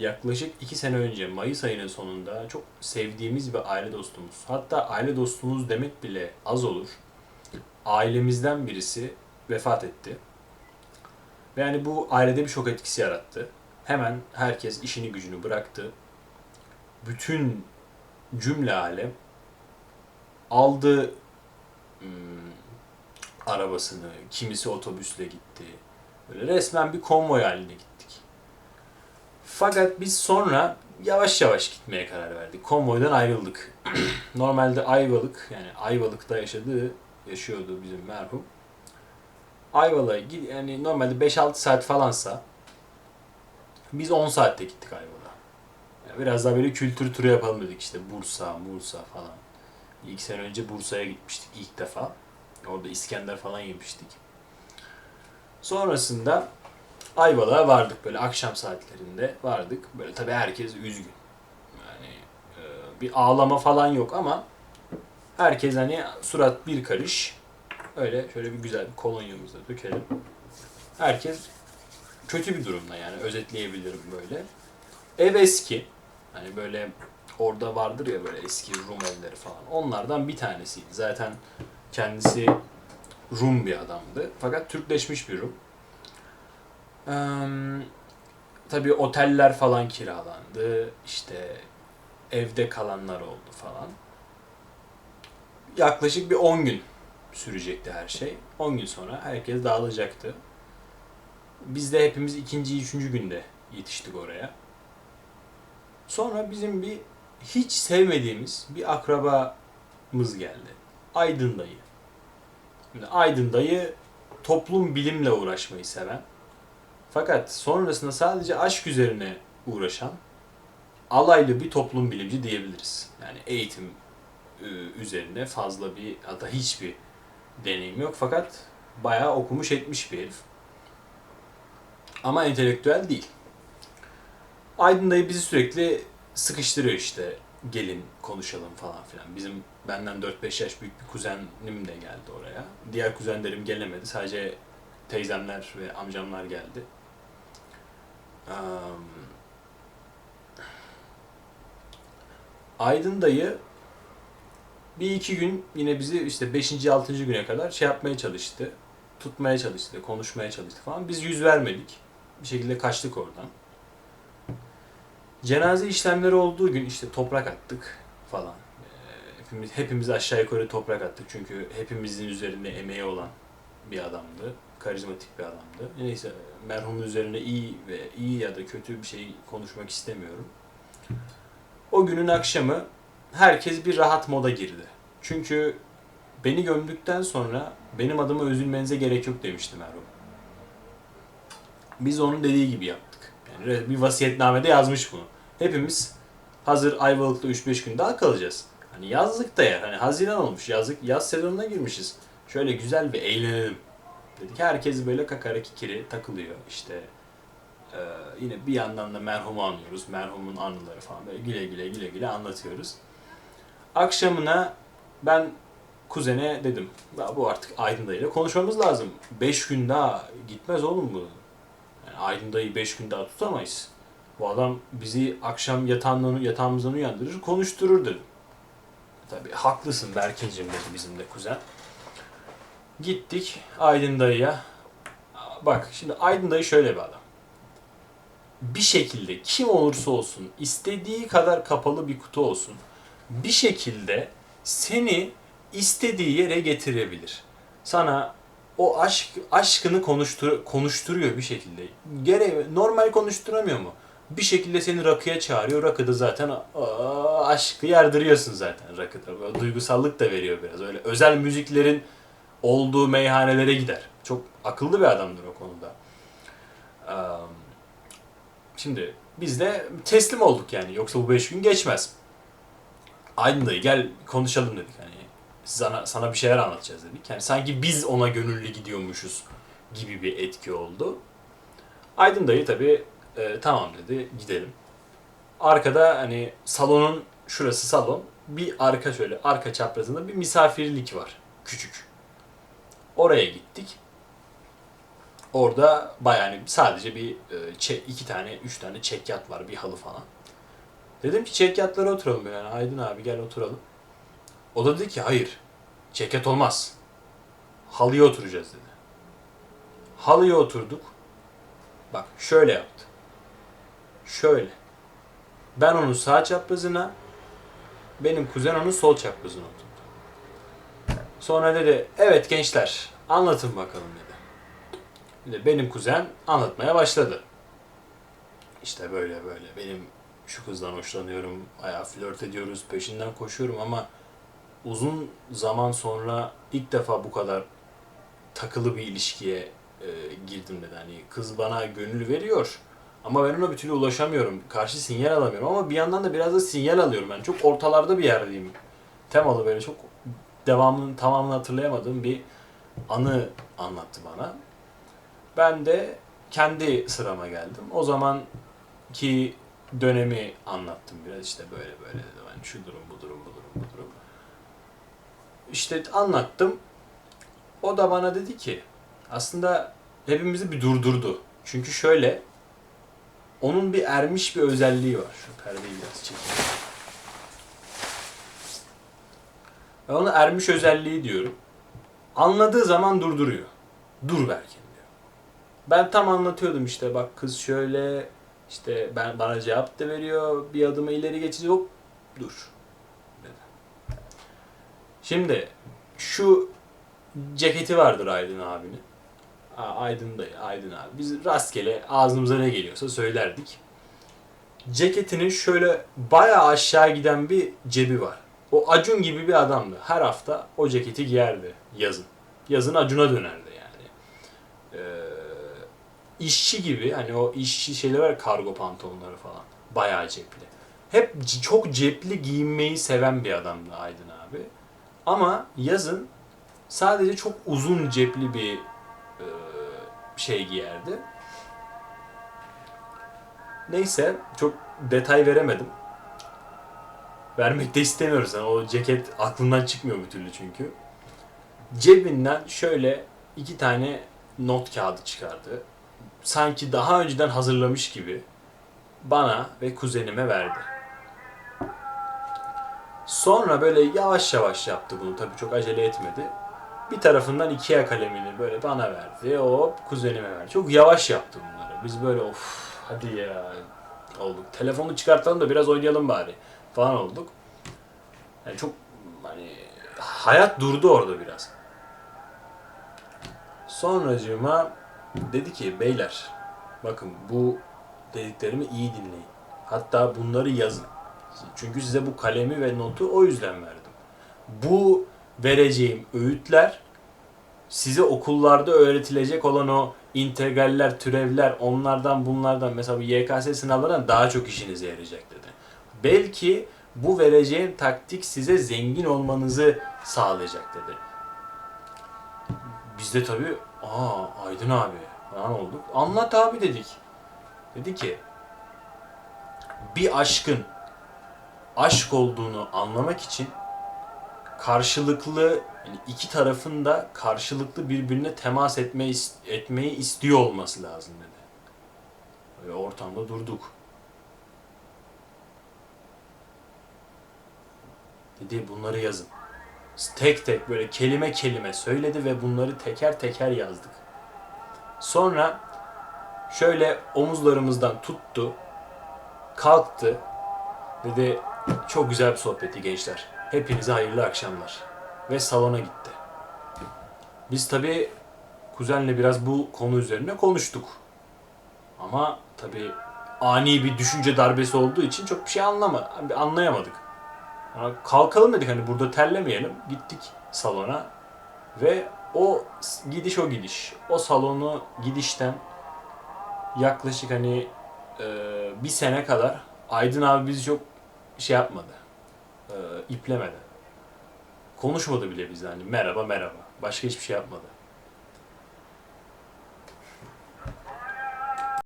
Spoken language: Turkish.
yaklaşık iki sene önce Mayıs ayının sonunda çok sevdiğimiz bir aile dostumuz. Hatta aile dostumuz demek bile az olur. Ailemizden birisi vefat etti. Ve yani bu ailede bir şok etkisi yarattı. Hemen herkes işini gücünü bıraktı. Bütün cümle alem aldı hmm, arabasını, kimisi otobüsle gitti. Böyle resmen bir konvoy haline gittik. Fakat biz sonra yavaş yavaş gitmeye karar verdik. Konvoydan ayrıldık. Normalde Ayvalık, yani Ayvalık'ta yaşadığı, yaşıyordu bizim merhum. Ayvalık'a yani normalde 5-6 saat falansa biz 10 saatte gittik Ayvalık'a. Yani biraz daha böyle kültür turu yapalım dedik işte Bursa, Bursa falan. İlk sene önce Bursa'ya gitmiştik ilk defa. Orada İskender falan yemiştik. Sonrasında Ayvalık'a vardık böyle akşam saatlerinde vardık. Böyle tabii herkes üzgün. Yani e, bir ağlama falan yok ama herkes hani surat bir karış. Öyle şöyle bir güzel bir kolonyamızı dökelim. Herkes kötü bir durumda yani özetleyebilirim böyle. Ev eski. Hani böyle orada vardır ya böyle eski Rum evleri falan. Onlardan bir tanesiydi. Zaten kendisi Rum bir adamdı. Fakat Türkleşmiş bir Rum. Tabii oteller falan kiralandı. İşte evde kalanlar oldu falan. Yaklaşık bir 10 gün sürecekti her şey. 10 gün sonra herkes dağılacaktı. Biz de hepimiz ikinci, üçüncü günde yetiştik oraya. Sonra bizim bir hiç sevmediğimiz bir akrabamız geldi. Aydın dayı. Şimdi Aydın dayı toplum bilimle uğraşmayı seven fakat sonrasında sadece aşk üzerine uğraşan alaylı bir toplum bilimci diyebiliriz. Yani eğitim e, üzerine fazla bir hatta hiçbir deneyim yok fakat bayağı okumuş etmiş bir herif. Ama entelektüel değil. Aydın dayı bizi sürekli sıkıştırıyor işte gelin konuşalım falan filan. Bizim benden 4-5 yaş büyük bir kuzenim de geldi oraya. Diğer kuzenlerim gelemedi. Sadece teyzemler ve amcamlar geldi. Am, Aydın dayı bir iki gün yine bizi işte 5. 6. güne kadar şey yapmaya çalıştı. Tutmaya çalıştı, konuşmaya çalıştı falan. Biz yüz vermedik. Bir şekilde kaçtık oradan. Cenaze işlemleri olduğu gün işte toprak attık falan. Ee, Hepimiz, hepimiz aşağı yukarı toprak attık çünkü hepimizin üzerinde emeği olan bir adamdı. Karizmatik bir adamdı. Neyse merhumun üzerine iyi ve iyi ya da kötü bir şey konuşmak istemiyorum. O günün akşamı herkes bir rahat moda girdi. Çünkü beni gömdükten sonra benim adıma üzülmenize gerek yok demişti merhum. Biz onun dediği gibi yaptık. Yani bir vasiyetnamede yazmış bunu. Hepimiz hazır Ayvalık'ta 3-5 gün daha kalacağız. Hani yazlık da ya. Hani Haziran olmuş. Yazlık yaz sezonuna girmişiz. Şöyle güzel bir eğlenelim dedik. Herkes böyle kakara kikiri takılıyor. İşte e, yine bir yandan da merhumu anlıyoruz. Merhumun anıları falan böyle güle güle güle güle anlatıyoruz. Akşamına ben kuzene dedim. Ya bu artık Aydın dayıyla konuşmamız lazım. 5 gün daha gitmez oğlum bu. Yani Aydın dayı 5 gün daha tutamayız. Bu adam bizi akşam yatağından, yatağımızdan uyandırır, konuşturur dedim. Tabii haklısın Berkin'cim dedi bizim de kuzen. Gittik Aydın dayıya. Bak şimdi Aydın dayı şöyle bir adam. Bir şekilde kim olursa olsun, istediği kadar kapalı bir kutu olsun, bir şekilde seni istediği yere getirebilir. Sana o aşk aşkını konuştur konuşturuyor bir şekilde. Gere normal konuşturamıyor mu? Bir şekilde seni rakıya çağırıyor. Rakıda zaten aşkı yardırıyorsun zaten rakıda. Duygusallık da veriyor biraz. Öyle özel müziklerin olduğu meyhanelere gider. Çok akıllı bir adamdır o konuda. Şimdi biz de teslim olduk yani. Yoksa bu beş gün geçmez. Aydın dayı gel konuşalım dedik. Hani sana, sana bir şeyler anlatacağız dedik. Yani sanki biz ona gönüllü gidiyormuşuz gibi bir etki oldu. Aydın dayı tabii e, tamam dedi gidelim. Arkada hani salonun şurası salon. Bir arka şöyle arka çaprazında bir misafirlik var. Küçük. Oraya gittik. Orada bayağı hani sadece bir e, iki tane, üç tane çekyat var, bir halı falan. Dedim ki çekyatlara oturalım yani. Aydın abi gel oturalım. O da dedi ki hayır. Çekyat olmaz. Halıya oturacağız dedi. Halıya oturduk. Bak şöyle yaptı. Şöyle. Ben onun sağ çaprazına, benim kuzen onun sol çaprazına oturdu. Sonra dedi, evet gençler anlatın bakalım dedi. Benim kuzen anlatmaya başladı. İşte böyle böyle benim şu kızdan hoşlanıyorum, ayağı flört ediyoruz, peşinden koşuyorum ama uzun zaman sonra ilk defa bu kadar takılı bir ilişkiye e, girdim dedi. Hani kız bana gönül veriyor ama ben ona bir türlü ulaşamıyorum. Karşı sinyal alamıyorum ama bir yandan da biraz da sinyal alıyorum ben. Çok ortalarda bir yerdeyim. Temalı böyle çok devamını tamamını hatırlayamadığım bir anı anlattı bana. Ben de kendi sırama geldim. O zaman ki dönemi anlattım biraz işte böyle böyle dedim. Hani şu durum bu durum bu durum bu durum. İşte anlattım. O da bana dedi ki aslında hepimizi bir durdurdu. Çünkü şöyle onun bir ermiş bir özelliği var. Şu perdeyi biraz çekeyim. Ben ona ermiş özelliği diyorum. Anladığı zaman durduruyor. Dur Berkin diyor. Ben tam anlatıyordum işte bak kız şöyle işte ben bana cevap da veriyor. Bir adımı ileri geçiyor. Hop dur. Dedi. Şimdi şu ceketi vardır Aydın abinin. Aydın da Aydın abi. Biz rastgele ağzımıza ne geliyorsa söylerdik. Ceketinin şöyle bayağı aşağı giden bir cebi var. O Acun gibi bir adamdı. Her hafta o ceketi giyerdi yazın. Yazın Acun'a dönerdi yani. Ee, işçi gibi hani o işçi şeyler var kargo pantolonları falan. Bayağı cepli. Hep çok cepli giyinmeyi seven bir adamdı Aydın abi. Ama yazın sadece çok uzun cepli bir e, şey giyerdi. Neyse çok detay veremedim. Vermek de istemiyoruz. Yani o ceket aklından çıkmıyor bir türlü çünkü. Cebinden şöyle iki tane not kağıdı çıkardı. Sanki daha önceden hazırlamış gibi bana ve kuzenime verdi. Sonra böyle yavaş yavaş yaptı bunu. Tabii çok acele etmedi. Bir tarafından ikiye kalemini böyle bana verdi. Hop kuzenime verdi. Çok yavaş yaptı bunları. Biz böyle of hadi ya olduk. Telefonu çıkartalım da biraz oynayalım bari falan olduk. Yani çok hani hayat durdu orada biraz. Sonracığıma dedi ki beyler bakın bu dediklerimi iyi dinleyin. Hatta bunları yazın. Çünkü size bu kalemi ve notu o yüzden verdim. Bu vereceğim öğütler size okullarda öğretilecek olan o integraller, türevler, onlardan bunlardan mesela bu YKS sınavlarından daha çok işinize yarayacak dedi. Belki bu vereceğim taktik size zengin olmanızı sağlayacak dedi. Biz de tabii aa Aydın abi falan olduk. Anlat abi dedik. Dedi ki bir aşkın aşk olduğunu anlamak için karşılıklı yani iki tarafın da karşılıklı birbirine temas etme, etmeyi istiyor olması lazım dedi. Böyle ortamda durduk. Dedi bunları yazın. Tek tek böyle kelime kelime söyledi ve bunları teker teker yazdık. Sonra şöyle omuzlarımızdan tuttu, kalktı. Dedi çok güzel bir sohbetti gençler. Hepinize hayırlı akşamlar. Ve salona gitti. Biz tabii kuzenle biraz bu konu üzerine konuştuk. Ama tabii ani bir düşünce darbesi olduğu için çok bir şey anlama, anlayamadık. Kalkalım dedik hani burada terlemeyelim. Gittik salona ve o gidiş o gidiş. O salonu gidişten yaklaşık hani e, bir sene kadar Aydın abi bizi çok şey yapmadı. E, iplemedi. Konuşmadı bile bizle hani merhaba merhaba. Başka hiçbir şey yapmadı.